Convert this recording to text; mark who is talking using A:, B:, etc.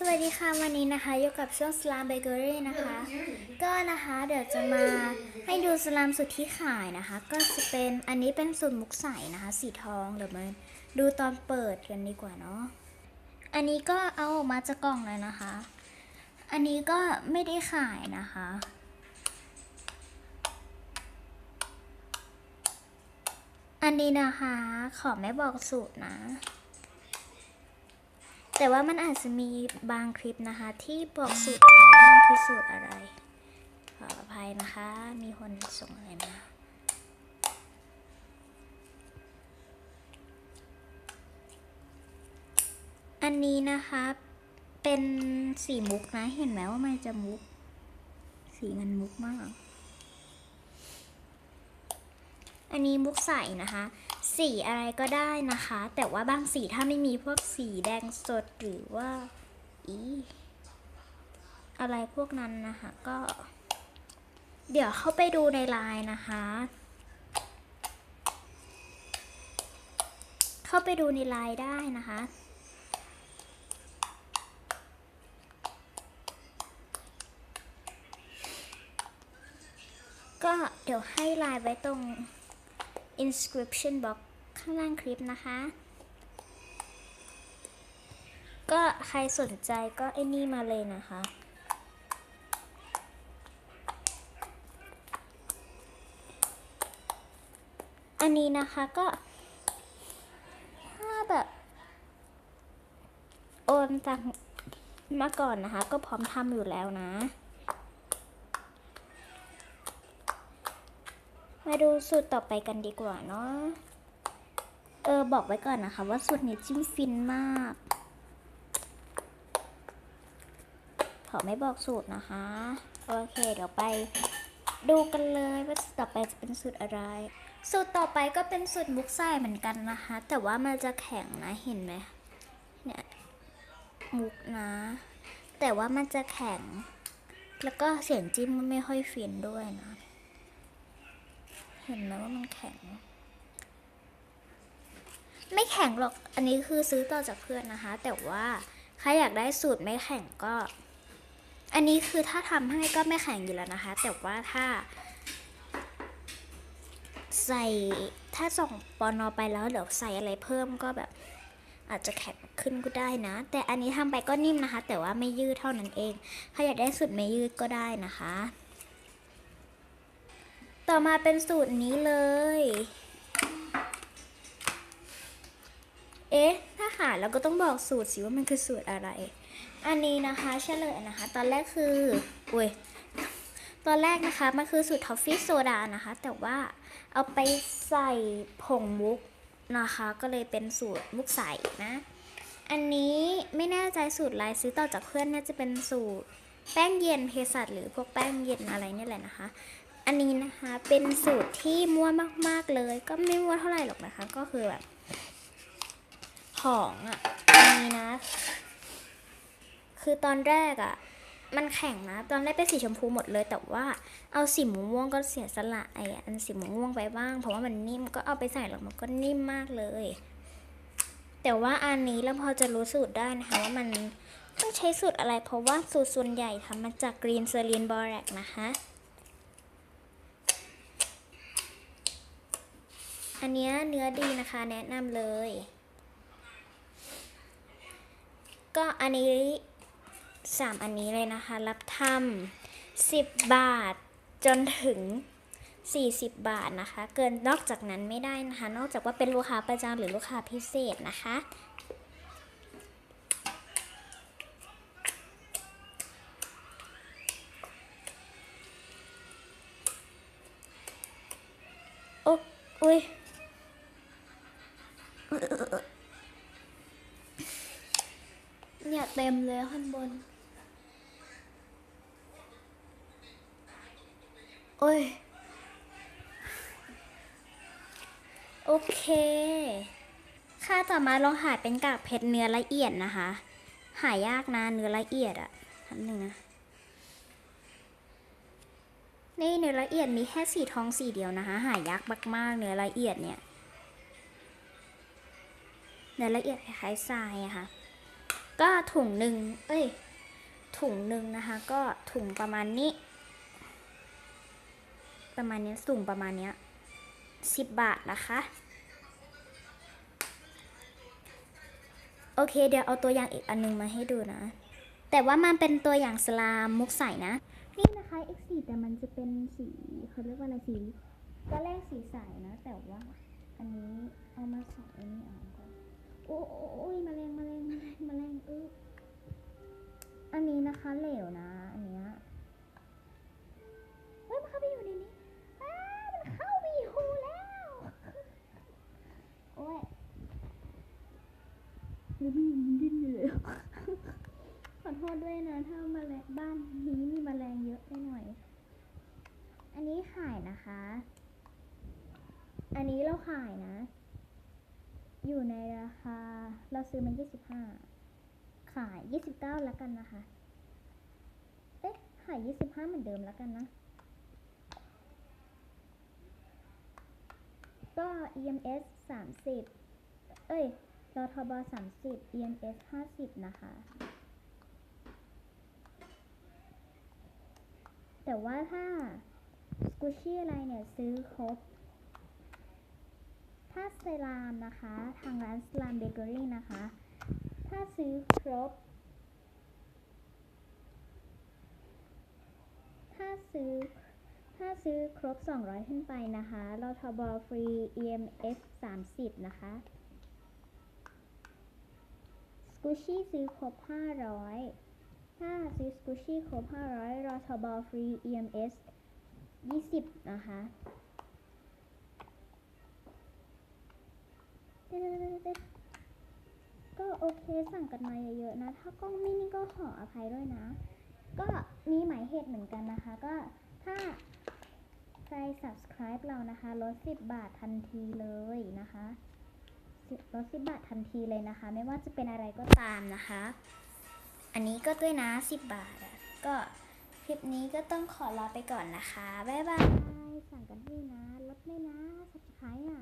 A: สวัสดีค่ะวันนี้นะคะอยู่กับช่วงสลามเบเกอรี่นะคะ ก็นะคะเดี๋ยวจะมาให้ดูสลามสุดที่ขายนะคะ ก็จะเป็นอันนี้เป็นสูตรมุกใสนะคะ สีทองเดี๋ยวมาดูตอนเปิดกันดีกว่าเนาะอันนี้ก็เอาออกมาจากกล่องเลยนะคะ อันนี้ก็ไม่ได้ขายนะคะ อันนี้นะคะขอไม่บอกสูตรนะ แต่ว่ามันอาจจะมีบางคลิปนะคะ ที่บอกสูตรอะไรว่ามันคือสูตรอะไร ขออภัยนะคะ มีคนส่งอะไรมาอันนี้นะคะ เป็นสีมุกนะ เห็นไหมว่ามันจะมุก สีมันมุกมาก อันนี้มุกใสนะคะ สีอะไรก็ได้นะคะ แต่ว่าบางสีถ้าไม่มีพวกสีแดงสดหรือว่าอีอะไรพวกนั้นนะคะก็ เดี๋ยวเข้าไปดูในไลน์นะคะ เข้าไปดูในไลน์ได้นะคะก็เดี๋ยวให้ไลน์ไว้ตรง inscription box ข้างล่างคลิปนะคะ ก็ใครสนใจก็ไอ้นี่มาเลยนะคะ อันนี้นะคะก็ถ้าแบบโอนตังค์มาก่อนนะคะ ก็พร้อมทำอยู่แล้วนะ มาดูสูตรต่อไปกันดีกว่าเนาะ เออบอกไว้ก่อนนะคะ ว่าสูตรนี้จิ้มฟินมาก ขอไม่บอกสูตรนะคะ โอเคเดี๋ยวไปดูกันเลยว่าสูตรต่อไปจะเป็นสูตรอะไร สูตรต่อไปก็เป็นสูตรมุกไส้เหมือนกันนะคะ แต่ว่ามันจะแข็งนะเห็นไหมเนี่ยมุกนะ แต่ว่ามันจะแข็ง แล้วก็เสียงจิ้มมันไม่ค่อยฟินด้วยนะ เห็นไหมว่ามันแข็ง ไม่แข็งหรอก อันนี้คือซื้อต่อจากเพื่อนนะคะ แต่ว่าใครอยากได้สูตรไม่แข็งก็ อันนี้คือถ้าทำให้ก็ไม่แข็งอยู่แล้วนะคะ แต่ว่าถ้า ใส่ถ้าส่งปอนอไปแล้วเดี๋ยวใส่อะไรเพิ่มก็แบบ อาจจะแข็งขึ้นก็ได้นะ แต่อันนี้ทำไปก็นิ่มนะคะ แต่ว่าไม่ยืดเท่านั้นเองใครอยากได้สูตรไม่ยืดก็ได้นะคะ ต่อมาเป็นสูตรนี้เลย เอ๊ะ ถ้าหาเราก็ต้องบอกสูตรสิว่ามันคือสูตรอะไร อันนี้นะคะเฉลยนะคะ ตอนแรกคือ อุ้ยตอนแรกนะคะ มันคือสูตรทอฟฟี่โซดานะคะ แต่ว่าเอาไปใส่ผงมุกนะคะ ก็เลยเป็นสูตรมุกใสนะ อันนี้ไม่แน่ใจสูตรอะไรซื้อต่อจากเพื่อนน่าจะเป็นสูตรแป้งเย็นเภสัชหรือพวกแป้งเย็นอะไรนี่แหละนะคะ อันนี้นะคะเป็นสูตรที่มั่วมาก ๆเลย ก็ไม่มั่วเท่าไหร่หรอกนะคะ ก็คือแบบ ของอะอันนี้นะ คือตอนแรกอะ มันแข็งนะ ตอนแรกเป็นสีชมพูหมดเลย แต่ว่าเอาสีม่วงก็เสียสละไอ้อันสีม่วงไปบ้าง เพราะว่ามันนิ่มก็เอาไปใส่แล้วมันก็นิ่มมากเลย แต่ว่าอันนี้เราพอจะรู้สูตรได้นะคะว่ามันต้องใช้สูตรอะไร เพราะว่าสูตรส่วนใหญ่ทำมาจากกรีนเซอรีนบอแรกนะคะ อันเนี้เนื้อดีนะคะแนะนำเลย ก็อันนี้สามอันนี้เลยนะคะ รับทำสิบบาทจนถึง 40 บาทนะคะ เกินนอกจากนั้นไม่ได้นะคะ นอกจากว่าเป็นลูกค้าประจำหรือลูกค้าพิเศษนะคะโอ้อุ้ย เนี่ยเต็มเลยข้างบน โอ้ย โอเค ค่าต่อมาลองหาเป็นกากเพชรเนื้อละเอียดนะคะ หายากนะเนื้อละเอียดอะทำหนึ่งนะ นี่เนื้อละเอียดมีแค่สีทองสีเดียวนะคะ หายากมากๆ เนื้อละเอียดเนี่ย เนื้อละเอียดคล้ายๆทรายอะค่ะ ก็ถุงหนึ่งเอ้ย ถุงหนึ่งนะคะ ก็ถุงประมาณนี้ ประมาณนี้สูงประมาณเนี้ยสิบบาทนะคะ โอเค เดี๋ยวเอาตัวอย่างอีกอันนึงมาให้ดูนะ แต่ว่ามันเป็นตัวอย่างสลามมุกใสนะ นี่นะคะ X4 แต่มันจะเป็นสีเขาเรียกว่าอะไรสีก็แรกสีใสนะ แต่ว่าอันนี้เอามาใส่อันนี้อ่า นก่อนโอ้โอ้โอ้ยแมลงแมลงมาแมลงเอออันนี้นะคะเหลวนะ อันเนี้ยเฮ้ยมันเข้าไปอยู่ในนี้อ้ามันเข้าไปอยู่แล้ว โอ้ยแล้วมันยังดิ้นอยู่เลย ขอโทษด้วยนะ ถ้าแมลงบ้านนี้มีแมลงเยอะไปหน่อย อันนี้ขายนะคะ อันนี้เราขายนะ อยู่ในราคา เรา ซื้อมันยี่สิบห้าขายยี่สิบเก้าแล้วกันนะคะ เอ๊ะ ขายยี่สิบห้าเหมือนเดิมแล้วกันนะ ก็ EMS สามสิบเอ้ยรทบสามสิบ EMS ห้าสิบนะคะ แต่ว่าถ้าสกูชี่อะไรเนี่ย ซื้อครบาสลามนะคะ ทางร้านสลามเบเกอรี่นะคะ ถ้าซื้อครบ ถ้าซื้อ ถ้าซื้อครบ 200 ขึ้นไปนะคะรทบฟรี EMF 30 นะคะ สกูชี่ซื้อครบ 500 ถ้าซื้อสกูชี่ครบ 500รทบฟรี EMS 20 นะคะเด็ดๆๆๆ ก็โอเคสั่งกันมาเยอะๆนะ ถ้ากล้องไม่นี่ก็ขออภัยด้วยนะ ก็มีหมายเหตุเหมือนกันนะคะ ก็ถ้าใคร subscribe เรานะคะลด10 บาททันทีเลยนะคะลด10 บาททันทีเลยนะคะ ไม่ว่าจะเป็นอะไรก็ตามนะคะ อันนี้ก็ด้วยนะ 10 บาทอะก็คลิปนี้ก็ต้องขอลาไปก่อนนะคะ บ๊ายบาย สั่งกันด้วยนะ ลดด้วยนะ subscribe อะ